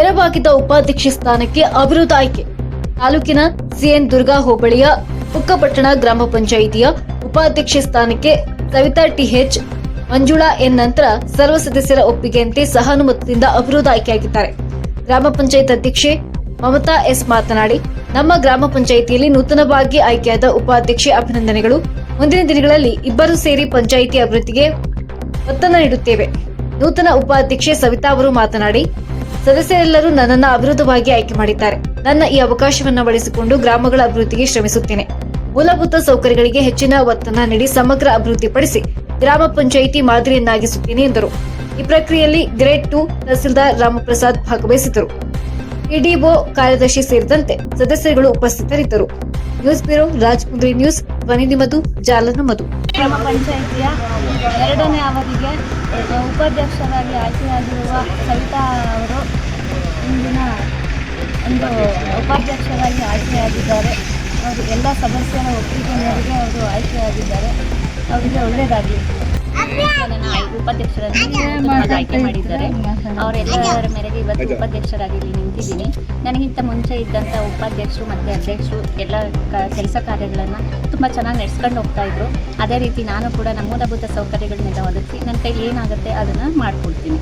ತೆರವಾಗಿದ್ದ ಉಪಾಧ್ಯಕ್ಷ ಸ್ಥಾನಕ್ಕೆ ಅವಿರೋಧ ಆಯ್ಕೆ. ತಾಲೂಕಿನ ಸಿಎನ್ ದುರ್ಗಾ ಹೋಬಳಿಯ ಪುಕ್ಕಪಟ್ಟಣ ಗ್ರಾಮ ಪಂಚಾಯಿತಿಯ ಉಪಾಧ್ಯಕ್ಷ ಸ್ಥಾನಕ್ಕೆ ಸವಿತಾ ಟಿಎಚ್ ಮಂಜುಳಾ ಎನ್ ನಂತರ ಸರ್ವ ಸದಸ್ಯರ ಒಪ್ಪಿಗೆಯಂತೆ ಸಹಾನುಮತದಿಂದ ಅವಿರೋಧ ಆಯ್ಕೆಯಾಗಿದ್ದಾರೆ. ಗ್ರಾಮ ಪಂಚಾಯತ್ ಅಧ್ಯಕ್ಷೆ ಮಮತಾ ಎಸ್ ಮಾತನಾಡಿ, ನಮ್ಮ ಗ್ರಾಮ ಪಂಚಾಯಿತಿಯಲ್ಲಿ ನೂತನವಾಗಿ ಆಯ್ಕೆಯಾದ ಉಪಾಧ್ಯಕ್ಷೆ ಅಭಿನಂದನೆಗಳು. ಮುಂದಿನ ದಿನಗಳಲ್ಲಿ ಇಬ್ಬರು ಸೇರಿ ಪಂಚಾಯಿತಿ ಅಭಿವೃದ್ಧಿಗೆ ಒತ್ತನ್ನು ನೀಡುತ್ತೇವೆ. ನೂತನ ಉಪಾಧ್ಯಕ್ಷೆ ಸವಿತಾ ಅವರು ಮಾತನಾಡಿ ಸದಸ್ಯರೆಲ್ಲರೂ ನನ್ನನ್ನು ಅವಿರೋಧವಾಗಿ ಆಯ್ಕೆ ಮಾಡಿದ್ದಾರೆ. ನನ್ನ ಈ ಅವಕಾಶವನ್ನು ಬಳಸಿಕೊಂಡು ಗ್ರಾಮಗಳ ಅಭಿವೃದ್ಧಿಗೆ ಶ್ರಮಿಸುತ್ತೇನೆ. ಮೂಲಭೂತ ಸೌಕರ್ಯಗಳಿಗೆ ಹೆಚ್ಚಿನ ಒತ್ತನ್ನ ನೀಡಿ ಸಮಗ್ರ ಅಭಿವೃದ್ಧಿಪಡಿಸಿ ಗ್ರಾಮ ಪಂಚಾಯಿತಿ ಮಾದರಿಯನ್ನಾಗಿಸುತ್ತೇನೆ ಎಂದರು. ಈ ಪ್ರಕ್ರಿಯೆಯಲ್ಲಿ ಗ್ರೇಡ್ ಟು ತಹಸೀಲ್ದಾರ್ ರಾಮಪ್ರಸಾದ್ ಭಾಗವಹಿಸಿದರು ಇಡಿಒ ಕಾರ್ಯದರ್ಶಿ ಸೇರಿದಂತೆ ಸದಸ್ಯರುಗಳು ಉಪಸ್ಥಿತರಿದ್ದರು. ನ್ಯೂಸ್ ಬ್ಯೂರೋ ರಾಜಕುಂದ್ರಿ ನ್ಯೂಸ್, ಧ್ವನಿ ಮಧು ಜಾಲ ಮಧು ಗ್ರಾಮ ಪಂಚಾಯಿತಿಯ ಎರಡನೇ ಅವಧಿಗೆ ಉಪಾಧ್ಯಕ್ಷರಾಗಿ ಆಯ್ಕೆಯಾಗಿರುವ ಸವಿತಾ ಅವರು ಒಂದು ಉಪಾಧ್ಯಕ್ಷರಾಗಿ ಆಯ್ಕೆಯಾಗಿದ್ದಾರೆ. ಅವರು ಎಲ್ಲ ಸದಸ್ಯರ ಒಪ್ಪಿಗೆ ಮೇರೆಗೆ ಅವರು ಆಯ್ಕೆಯಾಗಿದ್ದಾರೆ. ಅವರಿಗೆ ಒಳ್ಳೆಯದಾಗಲಿ. ನನ್ನ ಉಪಾಧ್ಯಕ್ಷರನ್ನು ಆಯ್ಕೆ ಮಾಡಿದ್ದಾರೆ. ಅವರೆಲ್ಲರ ಮೇರೆಗೆ ಇವತ್ತು ಉಪಾಧ್ಯಕ್ಷರಾಗಿ ಇಲ್ಲಿ ನಿಂತಿದ್ದೀನಿ ನನಗಿಂತ ಮುಂಚೆ ಇದ್ದಂಥ ಉಪಾಧ್ಯಕ್ಷರು ಮತ್ತು ಅಧ್ಯಕ್ಷರು ಎಲ್ಲ ಕೆಲಸ ಕಾರ್ಯಗಳನ್ನು ತುಂಬ ಚೆನ್ನಾಗಿ ನಡೆಸ್ಕೊಂಡು ಹೋಗ್ತಾ ಇದ್ರು. ಅದೇ ರೀತಿ ನಾನು ಕೂಡ ನಮ್ಮ ಮೂಲಭೂತ ಸೌಕರ್ಯಗಳನ್ನೆಲ್ಲ ಒದಗಿಸಿ ನನ್ನ ಕೈಲಿ ಏನಾಗುತ್ತೆ ಅದನ್ನು ಮಾಡ್ಕೊಡ್ತೀನಿ